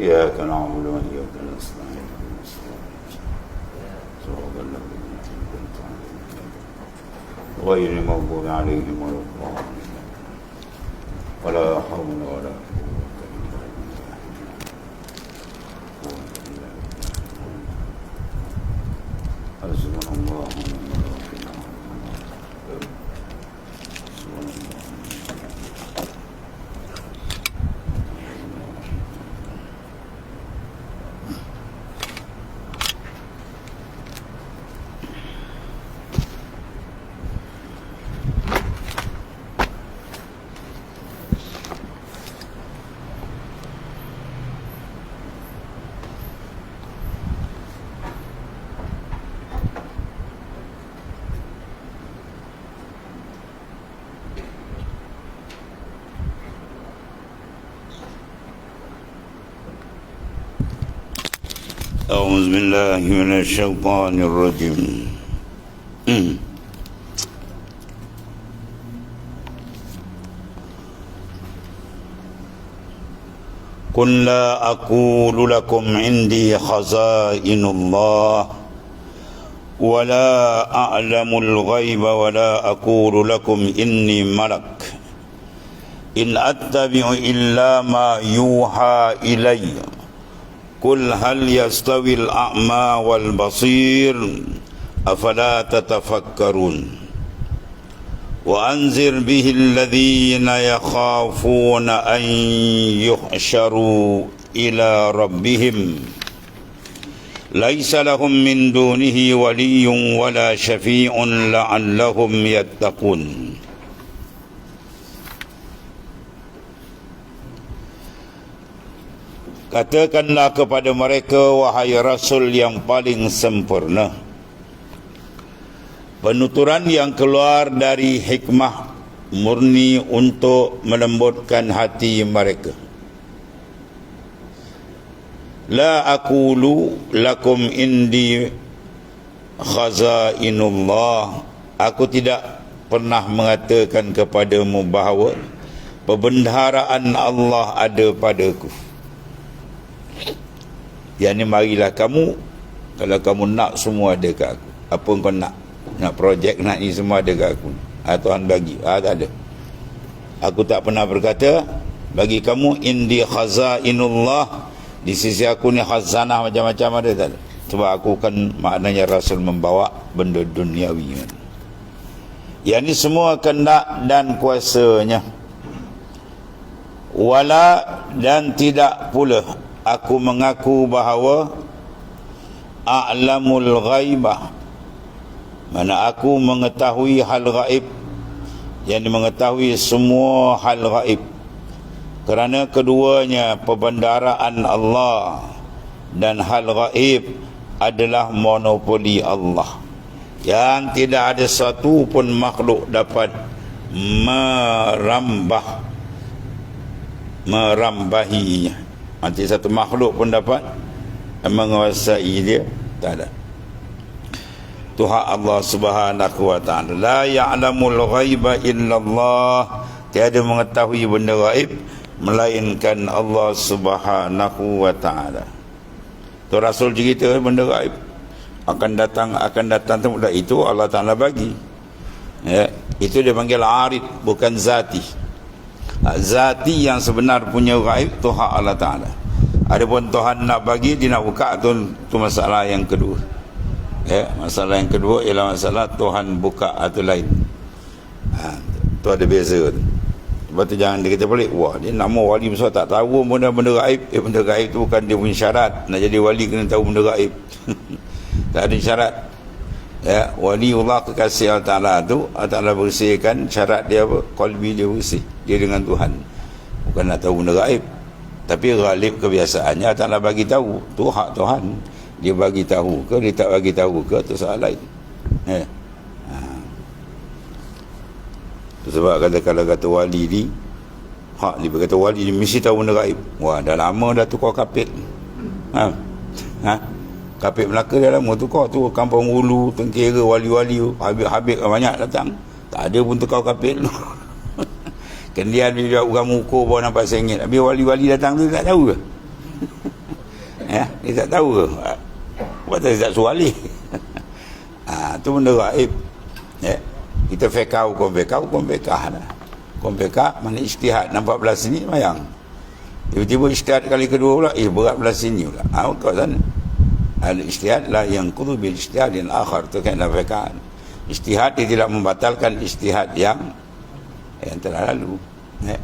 إياك نعبد وإياك نستعين. صراط الذين أنعمت عليهم. غير المغضوب عليهم ولا الضالين. ولا حول ولا قوة إلا بالله. حسبنا الله ونعم الوكيل حسبنا الله أعوذ بالله من الشيطان الرجيم. قل لا أقول لكم عندي خزائن الله ولا أعلم الغيب ولا أقول لكم إني ملك. إن أتبع إلا ما يوحى إليّ. قل هل يستوي الأعمى والبصير؟ أفلا تتفكرون؟ وأنذر به الذين يخافون أن يحشروا إلى ربهم. ليس لهم من دونه ولي ولا شفيع لعلهم يتقون. Katakanlah kepada mereka wahai rasul yang paling sempurna Penuturan yang keluar dari hikmah murni untuk melembutkan hati mereka. La aqulu lakum indi khazainullah. Aku tidak pernah mengatakan kepadamu bahawa Perbendaharaan Allah ada padaku yang ni marilah kamu Kalau kamu nak semua ada kat aku. Apa kau nak? Nak projek nak ni semua ada kat aku. Ha, Tuhan bagi. Ha, Tak ada. Aku tak pernah berkata Bagi kamu Indi khazainullah. Di sisi aku ni khazanah macam-macam ada tak ada. Sebab aku kan maknanya Rasul membawa Benda duniawi. Yang ni semua kendak dan kuasanya. Wala dan tidak pula aku mengaku bahawa a'lamul ghaibah. Mana aku mengetahui hal gaib yang mengetahui semua hal gaib kerana keduanya perbendaraan Allah dan hal gaib adalah monopoli Allah. Yang tidak ada satu pun makhluk dapat merambah merambahinya Nanti satu makhluk pun dapat menguasai dia tak ada. Tuhan Allah Subhanahu wa taala la ya'lamul ghaiba illallah tiada mengetahui benda gaib melainkan Allah Subhanahu wa taala. Tu Rasul cerita benda gaib akan datang akan datang tu itu Allah Taala bagi. Ya, itu dia panggil arif bukan zati zati yang sebenar punya gaib Tuhan Allah Ta'ala. Adapun Tuhan nak bagi dia nak buka tu, tu masalah yang kedua. Ya, masalah yang kedua ialah masalah Tuhan buka atau lain. Ha, tu ada beza tu. Sebab tu jangan dia kata balik wah dia nama wali besar tak tahu benda benda gaib. Eh, benda gaib tu bukan dia punya syarat. Nak jadi wali kena tahu benda gaib. Tak ada syarat ya wali Allah kekasih Allah Taala tu Allah Taala bersihkan syarat dia apa? Qalbi dia bersih. Dia dengan Tuhan. Bukan nak tahu benda gaib. Tapi ghalib kebiasaannya Allah Taala bagi tahu. Tu hak Tuhan. Dia bagi tahu ke dia tak bagi tahu ke tu soal lain. Ya. Ha. sebab kata kalau kata wali ni hak dia berkata wali ni mesti tahu benda gaib. Wah dah lama dah tukar kapit. Ha. Ha Kapit Melaka dia lama tukar tu Kampung Ulu Tengkira Wali-wali Habib-habib banyak datang. Tak ada pun tukar kapit. Tu Kendian dia orang muka bawa nampak sengit. Habis wali-wali datang tu tak tahu ke? Ya dia tak tahu buat tak tak suali ha, tu benda gaib. Ya kita fekau kon fekau kon fekah dah kon fekah mana istihad. Nampak belah sini mayang tiba-tiba istihad kali kedua pula eh berat belah sini pula. Ha, kau sana al istihad lah yang kudu bil istihad yang akhar. Tu kan fekah istihad dia tidak membatalkan istihad yang yang telah lalu ya.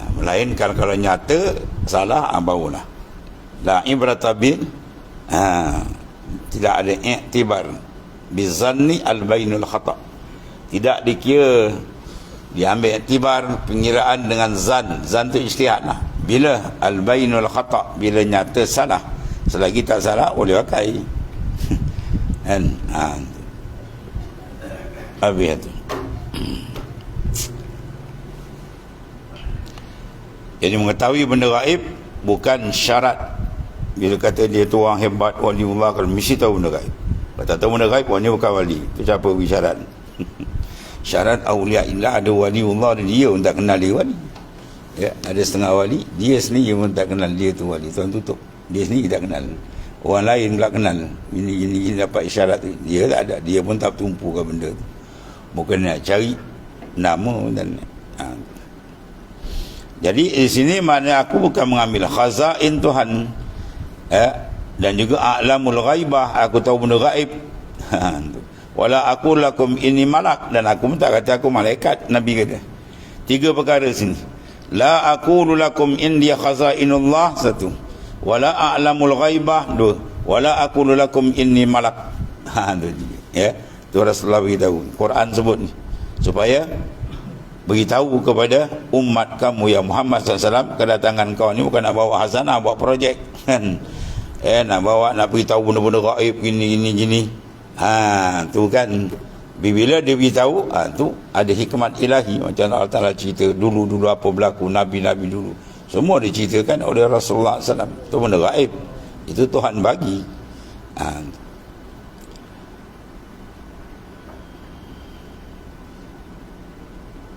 Ha, melainkan kalau nyata salah ha, barulah. La ibrata bil ha, tidak ada iktibar bizanni al-bainul khata' tidak dikira diambil iktibar pengiraan dengan zan. Zan tu ijtihad lah. Bila al-bainul khata' bila nyata salah selagi tak salah boleh pakai. Kan? Ha. habis itu jadi mengetahui benda gaib bukan syarat. Bila kata dia tu orang hebat wali Allah kalau mesti tahu benda gaib. Kalau tak tahu benda gaib ni bukan wali. Itu siapa beri syarat? Syarat awliya illa ada wali Allah dan dia pun tak kenal dia wali. Ya, ada setengah wali dia sendiri pun tak kenal dia tu wali. Tuan tutup dia sendiri tak kenal. Orang lain pula kenal. Ini ini, ini dapat isyarat tu. Dia tak ada. Dia pun tak tumpu benda tu. Bukan nak cari nama dan ha. jadi di sini mana aku bukan mengambil khazain Tuhan. Ya, dan juga a'lamul ghaibah. Aku tahu benda gaib. Ha, wala aku lakum ini malak. Dan aku pun tak kata aku malaikat. Nabi kata. Tiga perkara sini. La aku lakum indi khazainullah. Satu wala a'lamul ghaibah. Dua wala aku lakum inni malak. Ha tu ya. Tu Rasulullah beritahu. Quran sebut ni. Supaya beritahu kepada umat kamu ya Muhammad SAW kedatangan kau ni bukan nak bawa hasanah buat projek. Kan eh nak bawa nak beritahu benda-benda gaib gini gini gini. Ha tu kan. Bila dia beritahu ha, tu ada hikmat ilahi. Macam Allah Taala cerita dulu-dulu apa berlaku nabi-nabi dulu semua diceritakan oleh Rasulullah SAW itu benda gaib. Itu Tuhan bagi. Ha.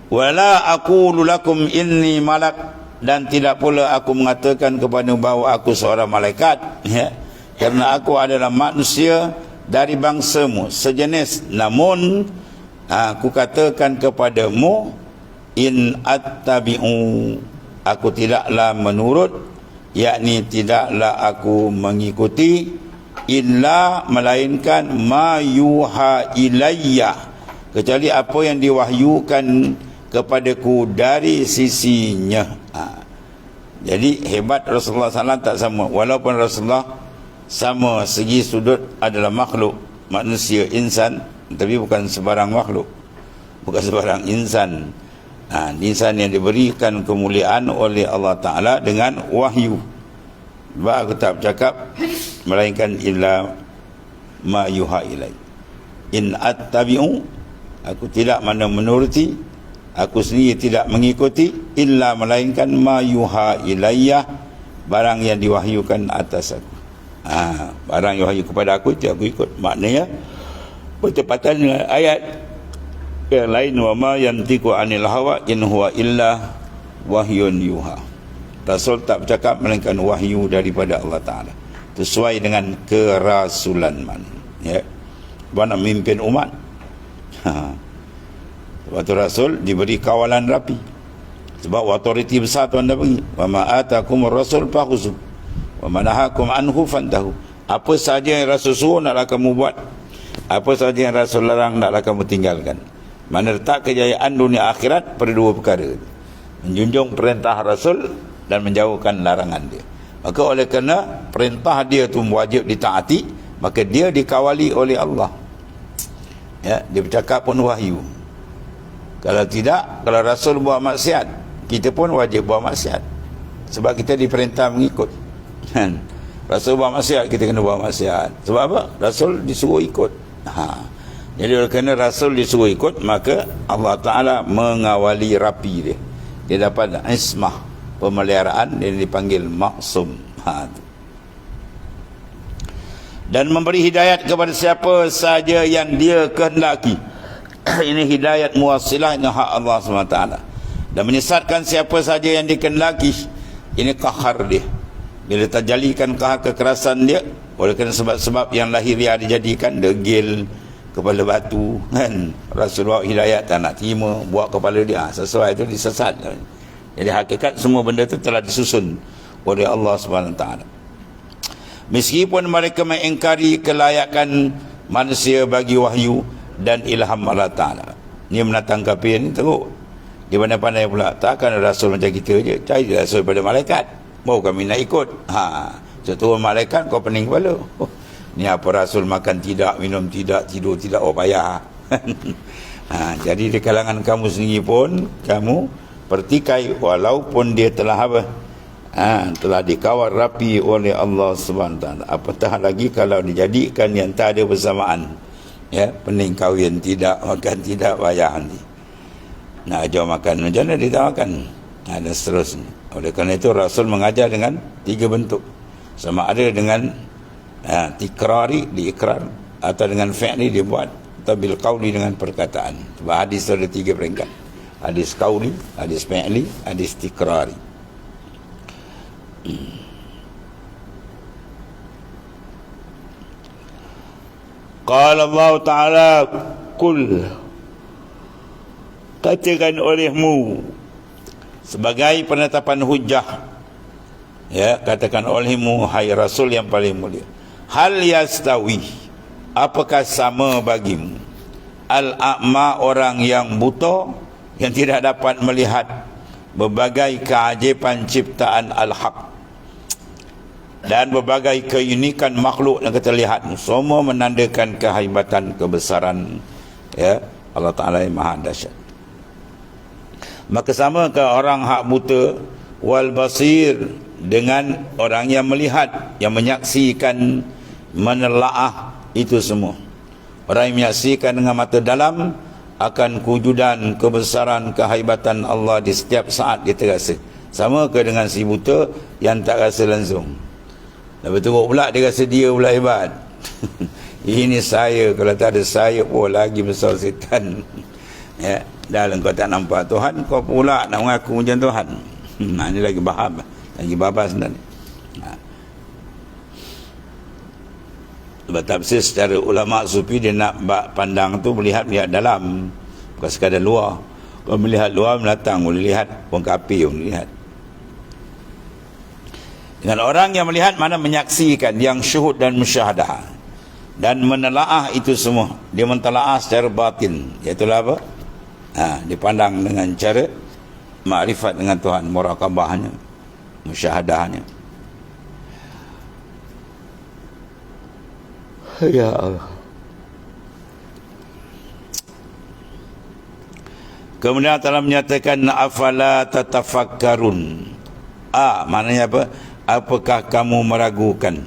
wala aqulu lakum inni malak. Dan tidak pula aku mengatakan kepada bahawa aku seorang malaikat. Ya. Kerana aku adalah manusia dari bangsamu sejenis. Namun aku katakan kepadamu in attabi'u aku tidaklah menurut yakni tidaklah aku mengikuti illa melainkan ma yuha ilayya. Kecuali apa yang diwahyukan kepadaku dari sisinya. Ha. jadi hebat Rasulullah SAW tak sama. Walaupun Rasulullah sama segi sudut adalah makhluk manusia insan tapi bukan sebarang makhluk. Bukan sebarang insan ha, insan yang diberikan kemuliaan oleh Allah Ta'ala dengan wahyu. Sebab aku tak bercakap melainkan illa ma yuha ilai. In attabi'u aku tidak mana menuruti aku sendiri tidak mengikuti illa melainkan ma yuha ilayya barang yang diwahyukan atas aku. Ha, barang yang wahyu kepada aku itu aku ikut. Maknanya bertepatan dengan ayat yang lain wa ma yantiqu anil hawa in huwa illa wahyun yuha. Rasul tak bercakap melainkan wahyu daripada Allah taala. Sesuai dengan kerasulan man. Ya. Buat nak memimpin umat? Ha. waktu rasul diberi kawalan rapi. Sebab otoriti besar tuan dah bagi wa ma atakum rasul fakhuzu wa manahakum anhu fantahu. Apa saja yang rasul suruh naklah kamu buat. Apa saja yang rasul larang naklah kamu tinggalkan mana letak kejayaan dunia akhirat pada dua perkara menjunjung perintah rasul dan menjauhkan larangan dia. Maka oleh kerana perintah dia tu wajib ditaati maka dia dikawali oleh Allah. Ya dia bercakap pun wahyu. Kalau tidak kalau rasul buat maksiat kita pun wajib buat maksiat. Sebab kita diperintah mengikut. Rasul buat maksiat kita kena buat maksiat. Sebab apa? Rasul disuruh ikut. Ha. Jadi oleh kerana Rasul disuruh ikut maka Allah Ta'ala mengawali rapi dia. Dia dapat ismah pemeliharaan dia dipanggil maksum. Ha. dan memberi hidayat kepada siapa saja yang dia kehendaki. Ini hidayat muasilah ini hak Allah SWT dan menyesatkan siapa saja yang dikehendaki ini kahar dia. Bila terjalikan kekerasan dia oleh kerana sebab-sebab yang lahiriah dijadikan degil kepala batu kan? Rasulullah hidayat tak nak terima buat kepala dia. Ha, sesuai itu disesat. Jadi hakikat semua benda itu telah disusun oleh Allah taala. Meskipun mereka mengingkari kelayakan manusia bagi wahyu dan ilham Allah taala. Ni menatang kafir ni teruk. Di mana-mana pula takkan rasul macam kita je. Cari rasul pada malaikat. Mau kami nak ikut. Ha Seturun malaikat kau pening kepala. oh, Ni apa Rasul makan tidak, minum tidak, tidur tidak, oh payah. ha, jadi di kalangan kamu sendiri pun, kamu pertikai walaupun dia telah apa? Ha, telah dikawal rapi oleh Allah SWT. Apatah lagi kalau dijadikan yang tak ada bersamaan. Ya, pening kahwin tidak, makan tidak, payah nanti. Nak ajar makan, macam mana dia tak makan? Ha, dan seterusnya. Oleh kerana itu Rasul mengajar dengan tiga bentuk. Sama ada dengan ha, tikrari diikrar atau dengan fi'li dibuat. Atau bil qawli dengan perkataan. Sebab hadis ada tiga peringkat. Hadis qawli hadis fi'li hadis tikrari. Hmm. Qala Allah Ta'ala Kul Katakan olehmu Sebagai penetapan hujah Ya Katakan olehmu Hai Rasul yang paling mulia hal yastawi? Apakah sama bagimu? Al-a'ma orang yang buta yang tidak dapat melihat berbagai keajaiban ciptaan al-haq. Dan berbagai keunikan makhluk yang kita lihat semua menandakan kehebatan kebesaran ya. Allah Taala yang maha dahsyat. Maka sama ke orang hak buta? Wal basir dengan orang yang melihat yang menyaksikan menelaah itu semua. Orang yang menyaksikan dengan mata dalam akan kewujudan kebesaran kehebatan Allah di setiap saat kita rasa sama ke dengan si buta yang tak rasa langsung. Dan betul pula dia rasa dia pula hebat. Ini saya kalau tak ada saya pun lagi besar setan. Ya dalam kau tak nampak Tuhan kau pula nak mengaku macam Tuhan. Nah, ini lagi baham lagi babas sebenarnya sebab tafsir secara ulama sufi dia nak pandang tu melihat-lihat dalam. Bukan sekadar luar. Kalau melihat luar menatang boleh lihat. Orang kafir pun lihat dengan orang yang melihat mana menyaksikan yang syuhud dan musyahadah dan menelaah itu semua. Dia mentelaah secara batin. Iaitu apa? Ha, dipandang dengan cara makrifat dengan Tuhan. Murakabahnya. Musyahadahnya Ya Allah. Kemudian telah menyatakan afala tatafakkarun. A maknanya apa? Apakah kamu meragukan?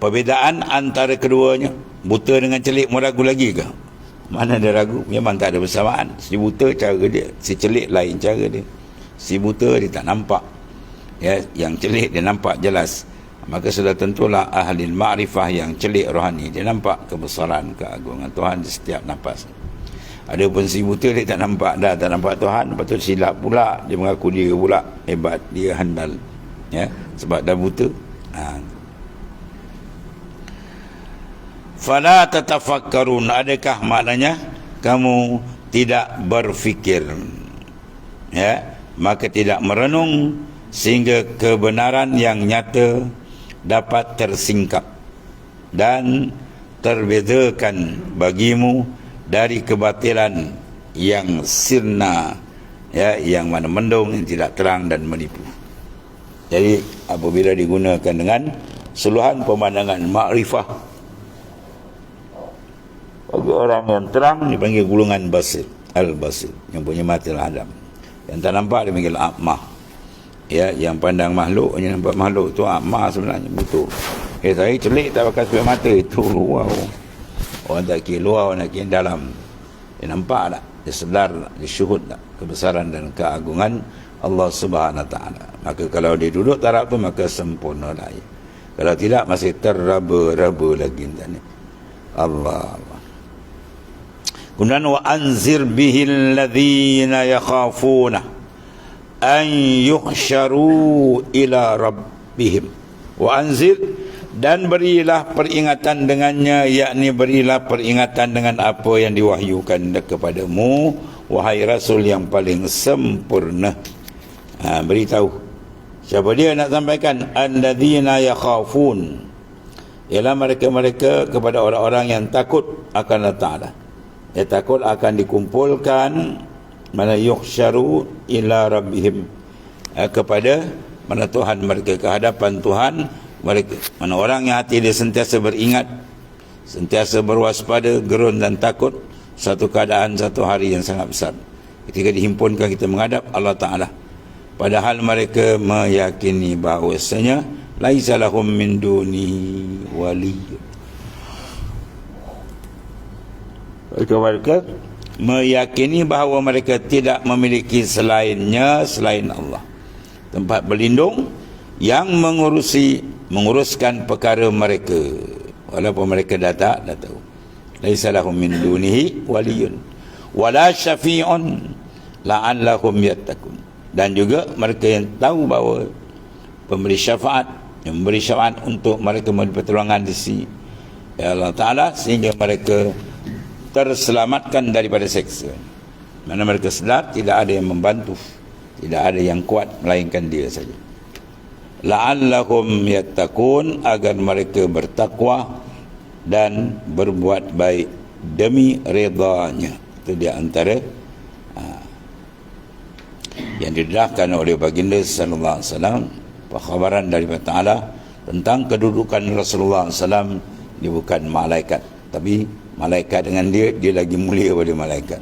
Perbezaan antara keduanya buta dengan celik meragu lagi ke? Mana dia ragu? Memang tak ada bersamaan. Si buta cara dia, si celik lain cara dia. Si buta dia tak nampak. Ya, yang celik dia nampak jelas maka sudah tentulah ahli ma'rifah yang celik rohani. Dia nampak kebesaran keagungan Tuhan di setiap nafas. Ada pun si buta dia tak nampak dah. Tak nampak Tuhan lepas tu silap pula. Dia mengaku dia pula hebat. Dia handal ya. Sebab dah buta. Ha. fala tatafakkarun. Adakah maknanya? Kamu tidak berfikir ya. Maka tidak merenung sehingga kebenaran yang nyata dapat tersingkap dan terbezakan bagimu dari kebatilan yang sirna ya yang mana mendung yang tidak terang dan menipu. Jadi apabila digunakan dengan seluruhan pemandangan makrifah bagi orang yang terang dipanggil gulungan basir al-basir yang punya mata hadam yang tak nampak dipanggil amah ya yang pandang makhluk yang nampak makhluk tu amah sebenarnya betul. Eh saya celik tak pakai sebelah mata itu luar orang tak kira luar orang nak kira dalam. Dia nampak tak? Dia sedar dia syuhud tak? Kebesaran dan keagungan Allah subhanahu ta'ala. Maka kalau dia duduk taraf tu maka sempurna lah ya. kalau tidak masih terraba-raba lagi Allah Allah. Kemudian wa anzir bihil ladhina yakhafuna an yuhsyaru ila rabb bihim wa anzir dan berilah peringatan dengannya yakni berilah peringatan dengan apa yang diwahyukan kepadamu wahai rasul yang paling sempurna. Ha, beritahu. Siapa dia nak sampaikan? Alladzina yakhafun. Ialah mereka-mereka kepada orang-orang yang takut akan Allah Ta'ala. Ya takut akan dikumpulkan mana yukhsyaru ila rabbihim. Eh, kepada mana Tuhan mereka ke hadapan Tuhan mereka. Mana orang yang hati dia sentiasa beringat sentiasa berwaspada gerun dan takut satu keadaan satu hari yang sangat besar. Ketika dihimpunkan kita menghadap Allah Taala. Padahal mereka meyakini bahawasanya laisa lahum min duni wali. Mereka mereka meyakini bahawa mereka tidak memiliki selainnya selain Allah. Tempat berlindung yang mengurusi menguruskan perkara mereka. Walaupun mereka dah tak dah tahu. Laisa lahum min dunihi waliyun. Wala syafi'un la'allahum yattaqun. Dan juga mereka yang tahu bahawa pemberi syafaat yang memberi syafaat untuk mereka memberi pertolongan di sini ya Allah Ta'ala sehingga mereka terselamatkan daripada seksa. Mana mereka sedar tidak ada yang membantu. Tidak ada yang kuat melainkan dia saja. La'allahum yattaqun agar mereka bertakwa dan berbuat baik demi redanya. Itu dia antara ha, yang didedahkan oleh baginda sallallahu alaihi wasallam. Perkhabaran daripada taala tentang kedudukan Rasulullah SAW dia bukan malaikat tapi malaikat dengan dia dia lagi mulia daripada malaikat.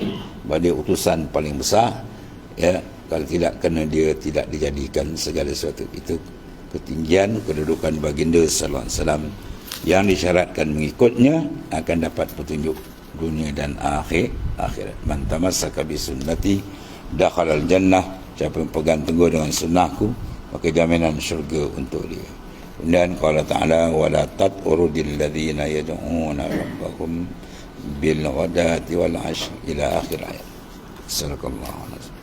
Dia utusan paling besar ya kalau tidak kena dia tidak dijadikan segala sesuatu. Itu ketinggian kedudukan baginda sallallahu alaihi wasallam yang disyaratkan mengikutnya akan dapat petunjuk dunia dan akhir akhirat. Man tamassaka bi sunnati dakhala al jannah siapa yang pegang teguh dengan sunnahku maka jaminan syurga untuk dia. Dan qala ta'ala wala tatrudil ladzina yad'una rabbahum bil ghadati wal ash ila akhir ayat sallallahu alaihi